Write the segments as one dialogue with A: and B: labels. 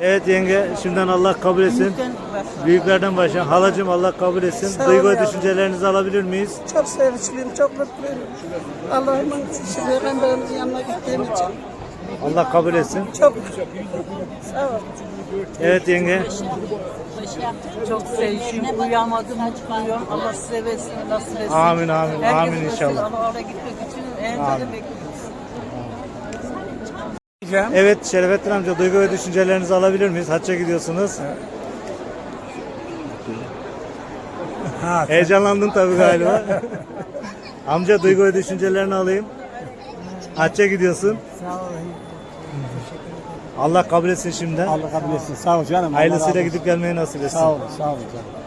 A: Evet yenge şimdiden Allah kabul etsin. Büyüklerden başlayalım. Halacığım Allah kabul etsin.
B: Sağ ol
A: Duygu ve
B: yavrum.
A: düşüncelerinizi alabilir miyiz?
B: Çok sevinçliyim, çok mutluyum. Allah'ın için peygamberimizin yanına gittiğim için.
A: Allah kabul etsin.
B: Çok sağ ol.
A: Evet yenge.
B: Çok sevinçliyim. Uyuyamadım, mutluyum. Allah size versin, nasip etsin.
A: Amin, amin,
B: Herkes
A: amin
B: versin.
A: inşallah.
B: Ama oraya gitmek için en
A: Amin.
B: böyle bekliyoruz.
A: Evet Şerefettin amca duygu ve düşüncelerinizi alabilir miyiz? Hacca gidiyorsunuz. Heyecanlandın tabii galiba. amca duygu ve düşüncelerini alayım. Hacca gidiyorsun.
C: Sağ ol.
A: Allah kabul etsin şimdiden.
C: Allah kabul etsin. Sağ ol canım. Allah olsun.
A: gidip gelmeyi nasip etsin.
C: Sağ ol, sağ ol canım.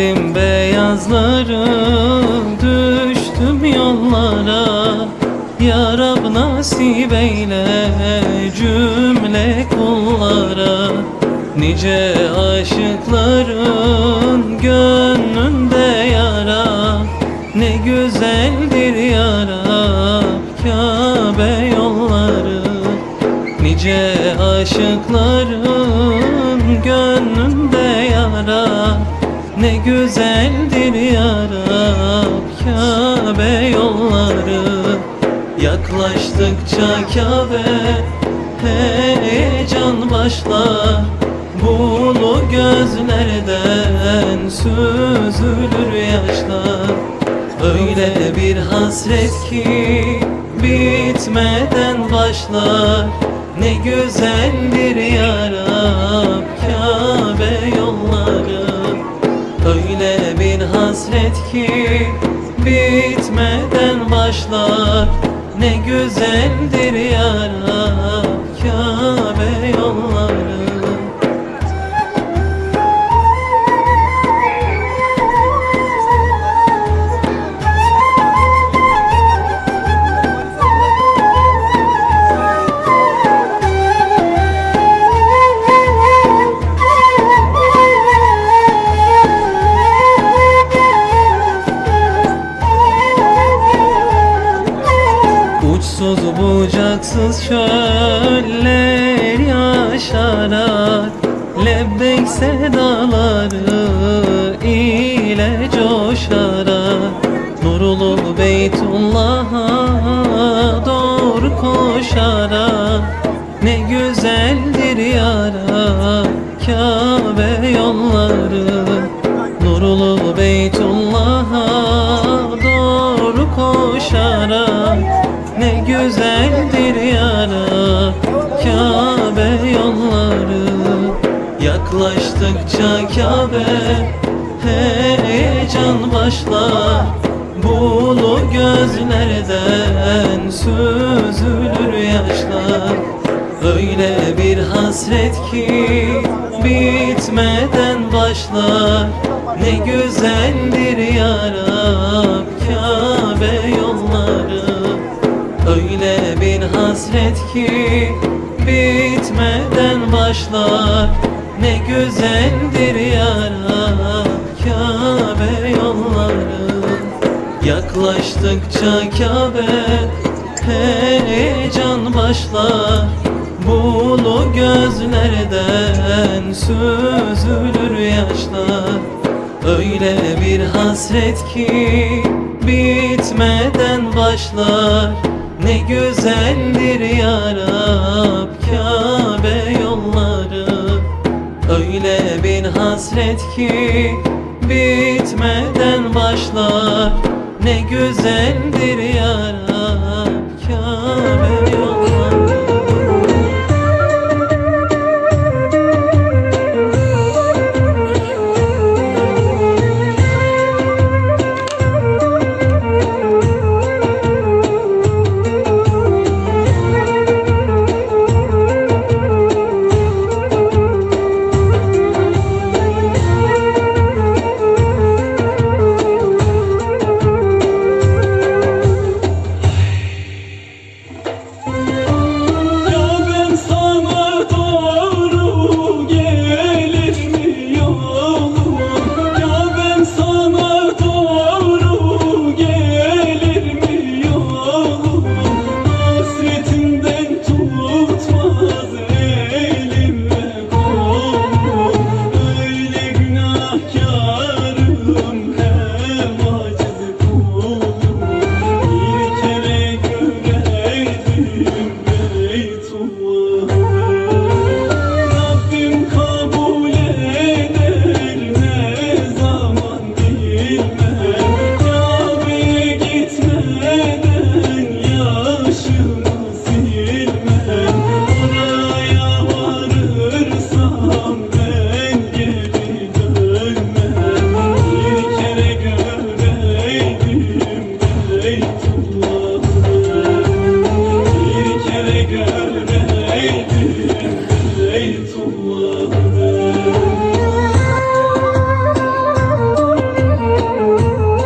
D: Giydim beyazları düştüm yollara. Ya Rab nasip eyle cümle kullara. Nice aşıkların gönlünde yara. Ne güzeldir yara Kabe yolları. Nice aşıkların Ne güzeldir yara Kabe yolları. Yaklaştıkça Kabe heyecan başlar. Bulu gözlerden süzülür yaşlar. Öyle bir hasret ki bitmeden başlar. Ne güzeldir ya başlar Ne güzeldir Uçsuz bucaksız çöller yaşarar Lebbek sedaları ile coşarar Nurulu Beytullah'a doğru koşarak Ne güzeldir yara Kabe yolları Nurulu Beytullah'a doğru koşarak güzeldir yara Kabe yolları. Yaklaştıkça Kabe heyecan başlar. Bulu gözlerden süzülür yaşlar. Öyle bir hasret ki bitmeden başlar. Ne güzeldir ya Rab Kabe yolları bir hasret ki bitmeden başlar. Ne güzeldir ya Rab Kabe yolları. Yaklaştıkça Kabe heyecan başlar. Bulu gözlerden süzülür yaşlar. Öyle bir hasret ki bitmeden başlar Ne güzeldir ya Rab Kabe yolları. Öyle bir hasret ki bitmeden başlar. Ne güzeldir ya Rab